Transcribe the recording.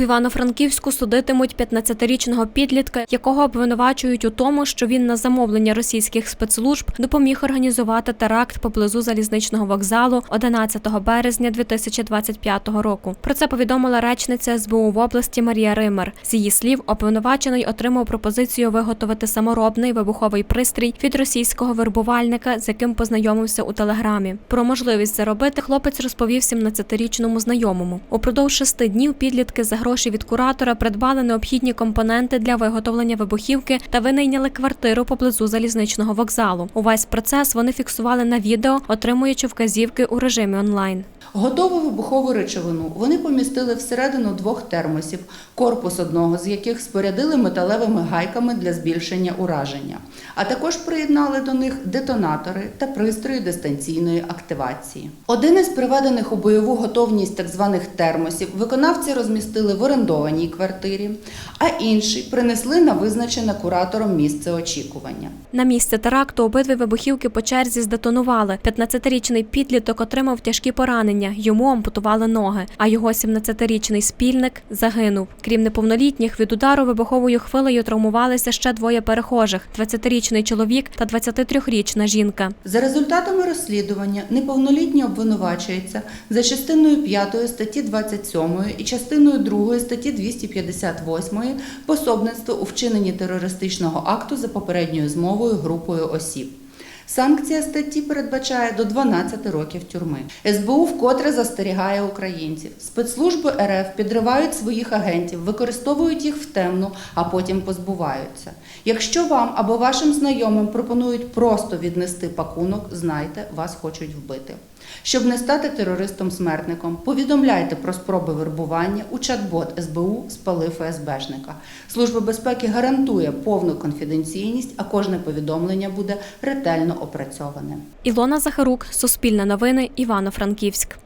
В Івано-Франківську судитимуть 15-річного підлітка, якого обвинувачують у тому, що він на замовлення російських спецслужб допоміг організувати теракт поблизу залізничного вокзалу 11 березня 2025 року. Про це повідомила речниця СБУ в області Марія Ример. З її слів, обвинувачений отримав пропозицію виготовити саморобний вибуховий пристрій від російського вербувальника, з яким познайомився у телеграмі. Про можливість заробити хлопець розповів 17-річному знайомому. Упродовж шести днів підлітки за гроші від куратора придбали необхідні компоненти для виготовлення вибухівки та винайняли квартиру поблизу залізничного вокзалу. Увесь процес вони фіксували на відео, отримуючи вказівки у режимі онлайн. Готову вибухову речовину вони помістили всередину двох термосів, корпус одного з яких спорядили металевими гайками для збільшення ураження, а також приєднали до них детонатори та пристрої дистанційної активації. Один із приведених у бойову готовність так званих термосів виконавці розмістили в орендованій квартирі, а інший принесли на визначене куратором місце очікування. На місце теракту обидві вибухівки по черзі здетонували. 15-річний підліток отримав тяжкі поранення. Йому ампутували ноги, а його 17-річний спільник загинув. Крім неповнолітніх, від удару вибуховою хвилею травмувалися ще двоє перехожих: 20-річний чоловік та 23-річна жінка. За результатами розслідування неповнолітній обвинувачується за частиною 5 статті 27 і частиною 2 статті 258 пособництво у вчиненні терористичного акту за попередньою змовою групою осіб. Санкція статті передбачає до 12 років тюрми. СБУ вкотре застерігає українців. Спецслужби РФ підривають своїх агентів, використовують їх в темну, а потім позбуваються. Якщо вам або вашим знайомим пропонують просто віднести пакунок, знайте, вас хочуть вбити. Щоб не стати терористом-смертником, повідомляйте про спроби вербування у чат-бот СБУ спали ФСБшника. Служба безпеки гарантує повну конфіденційність, а кожне повідомлення буде ретельно опрацьоване. Ілона Захарук, Суспільне новини, Івано-Франківськ.